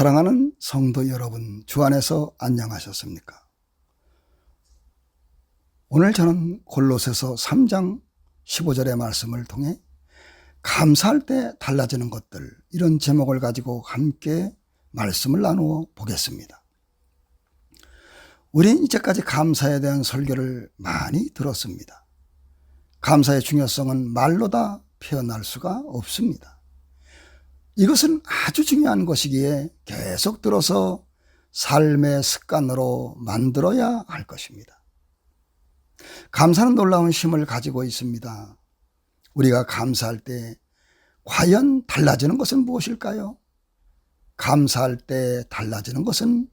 사랑하는 성도 여러분, 주 안에서 안녕하셨습니까? 오늘 저는 골로새서 3장 15절의 말씀을 통해 감사할 때 달라지는 것들 이런 제목을 가지고 함께 말씀을 나누어 보겠습니다. 우린 이제까지 감사에 대한 설교를 많이 들었습니다. 감사의 중요성은 말로 다 표현할 수가 없습니다. 이것은 아주 중요한 것이기에 계속 들어서 삶의 습관으로 만들어야 할 것입니다. 감사는 놀라운 힘을 가지고 있습니다. 우리가 감사할 때 과연 달라지는 것은 무엇일까요? 감사할 때 달라지는 것은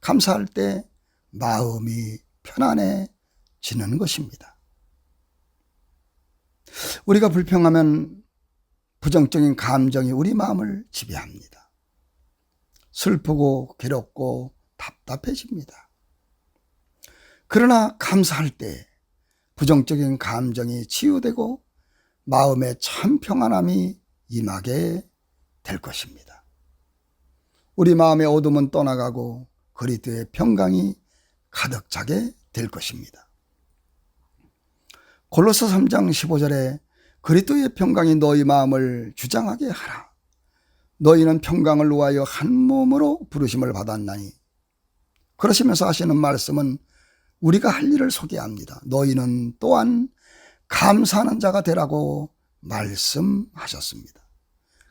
감사할 때 마음이 편안해지는 것입니다. 우리가 불평하면 부정적인 감정이 우리 마음을 지배합니다. 슬프고 괴롭고 답답해집니다. 그러나 감사할 때 부정적인 감정이 치유되고 마음에 참 평안함이 임하게 될 것입니다. 우리 마음의 어둠은 떠나가고 그리스도의 평강이 가득 차게 될 것입니다. 골로서 3장 15절에 그리스도의 평강이 너희 마음을 주장하게 하라. 너희는 평강을 위하여 한 몸으로 부르심을 받았나니. 그러시면서 하시는 말씀은 우리가 할 일을 소개합니다. 너희는 또한 감사하는 자가 되라고 말씀하셨습니다.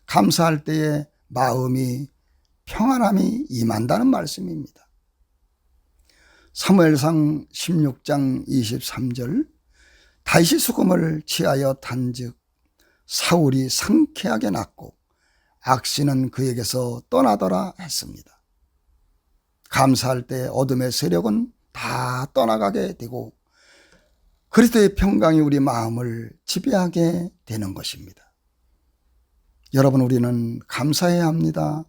감사할 때에 마음이 평안함이 임한다는 말씀입니다. 사무엘상 16장 23절 다시 수금을 취하여 탄즉 사울이 상쾌하게 났고 악신은 그에게서 떠나더라 했습니다. 감사할 때 어둠의 세력은 다 떠나가게 되고 그리스도의 평강이 우리 마음을 지배하게 되는 것입니다. 여러분 우리는 감사해야 합니다.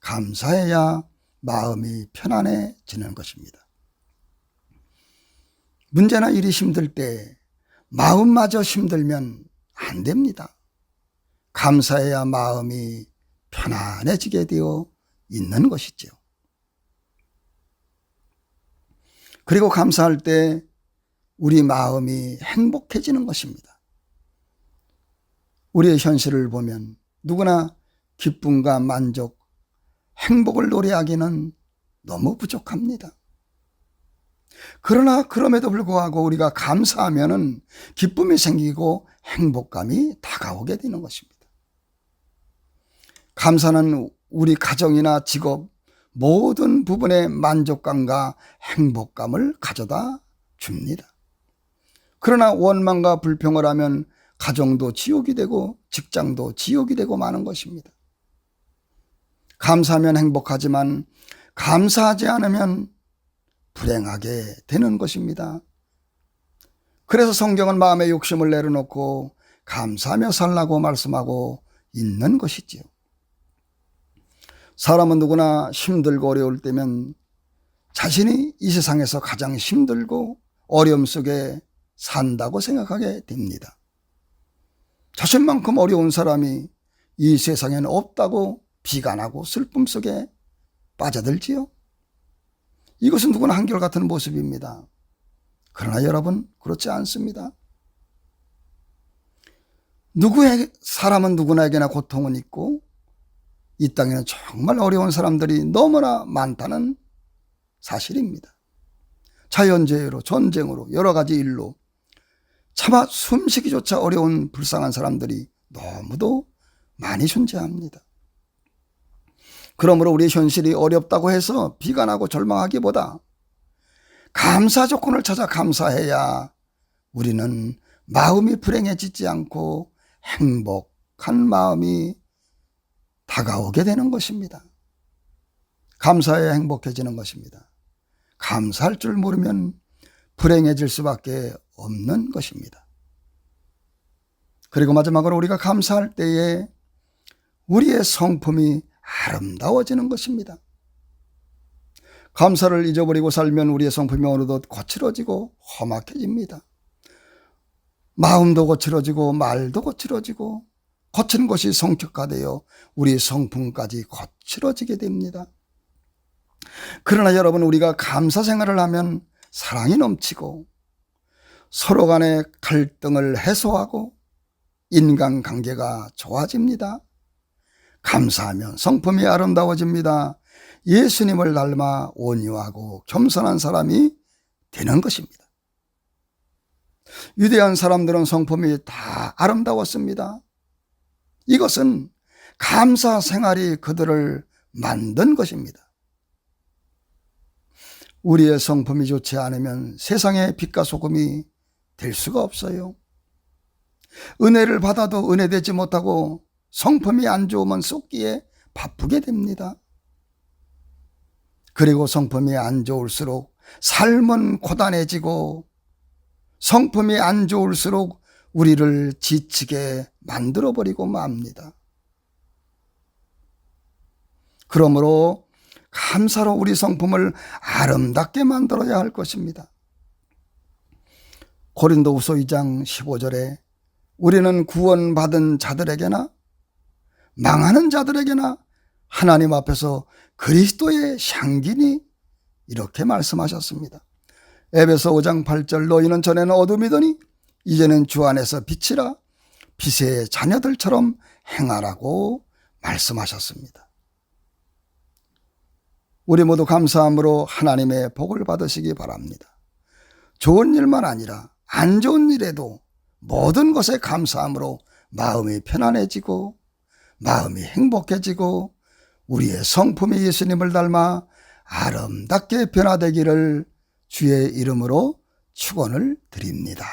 감사해야 마음이 편안해지는 것입니다. 문제나 일이 힘들 때 마음마저 힘들면 안 됩니다. 감사해야 마음이 편안해지게 되어 있는 것이죠. 그리고 감사할 때 우리 마음이 행복해지는 것입니다. 우리의 현실을 보면 누구나 기쁨과 만족, 행복을 노래하기는 너무 부족합니다. 그러나 그럼에도 불구하고 우리가 감사하면은 기쁨이 생기고 행복감이 다가오게 되는 것입니다. 감사는 우리 가정이나 직업 모든 부분의 만족감과 행복감을 가져다 줍니다. 그러나 원망과 불평을 하면 가정도 지옥이 되고 직장도 지옥이 되고 마는 것입니다. 감사하면 행복하지만 감사하지 않으면 불행하게 되는 것입니다. 그래서 성경은 마음의 욕심을 내려놓고 감사하며 살라고 말씀하고 있는 것이지요. 사람은 누구나 힘들고 어려울 때면 자신이 이 세상에서 가장 힘들고 어려움 속에 산다고 생각하게 됩니다. 자신만큼 어려운 사람이 이 세상에는 없다고 비관하고 슬픔 속에 빠져들지요. 이것은 누구나 한결같은 모습입니다. 그러나 여러분, 그렇지 않습니다. 누구의, 사람은 누구나에게나 고통은 있고, 이 땅에는 정말 어려운 사람들이 너무나 많다는 사실입니다. 자연재해로, 전쟁으로, 여러 가지 일로 차마 숨쉬기조차 어려운 불쌍한 사람들이 너무도 많이 존재합니다. 그러므로 우리의 현실이 어렵다고 해서 비관하고 절망하기보다 감사 조건을 찾아 감사해야 우리는 마음이 불행해지지 않고 행복한 마음이 다가오게 되는 것입니다. 감사해야 행복해지는 것입니다. 감사할 줄 모르면 불행해질 수밖에 없는 것입니다. 그리고 마지막으로 우리가 감사할 때에 우리의 성품이 아름다워지는 것입니다. 감사를 잊어버리고 살면 우리의 성품이 어느덧 거칠어지고 험악해집니다. 마음도 거칠어지고 말도 거칠어지고 거친 것이 성격화되어 우리 성품까지 거칠어지게 됩니다. 그러나 여러분 우리가 감사 생활을 하면 사랑이 넘치고 서로 간의 갈등을 해소하고 인간관계가 좋아집니다. 감사하면 성품이 아름다워집니다. 예수님을 닮아 온유하고 겸손한 사람이 되는 것입니다. 위대한 사람들은 성품이 다 아름다웠습니다. 이것은 감사 생활이 그들을 만든 것입니다. 우리의 성품이 좋지 않으면 세상의 빛과 소금이 될 수가 없어요. 은혜를 받아도 은혜되지 못하고 성품이 안 좋으면 쏟기에 바쁘게 됩니다. 그리고 성품이 안 좋을수록 삶은 고단해지고 성품이 안 좋을수록 우리를 지치게 만들어버리고 맙니다. 그러므로 감사로 우리 성품을 아름답게 만들어야 할 것입니다. 고린도후서 2장 15절에 우리는 구원받은 자들에게나 망하는 자들에게나 하나님 앞에서 그리스도의 향기니 이렇게 말씀하셨습니다. 에베소 5장 8절 너희는 전에는 어둠이더니 이제는 주 안에서 빛이라 빛의 자녀들처럼 행하라고 말씀하셨습니다. 우리 모두 감사함으로 하나님의 복을 받으시기 바랍니다. 좋은 일만 아니라 안 좋은 일에도 모든 것에 감사함으로 마음이 편안해지고 마음이 행복해지고 우리의 성품이 예수님을 닮아 아름답게 변화되기를 주의 이름으로 축원을 드립니다.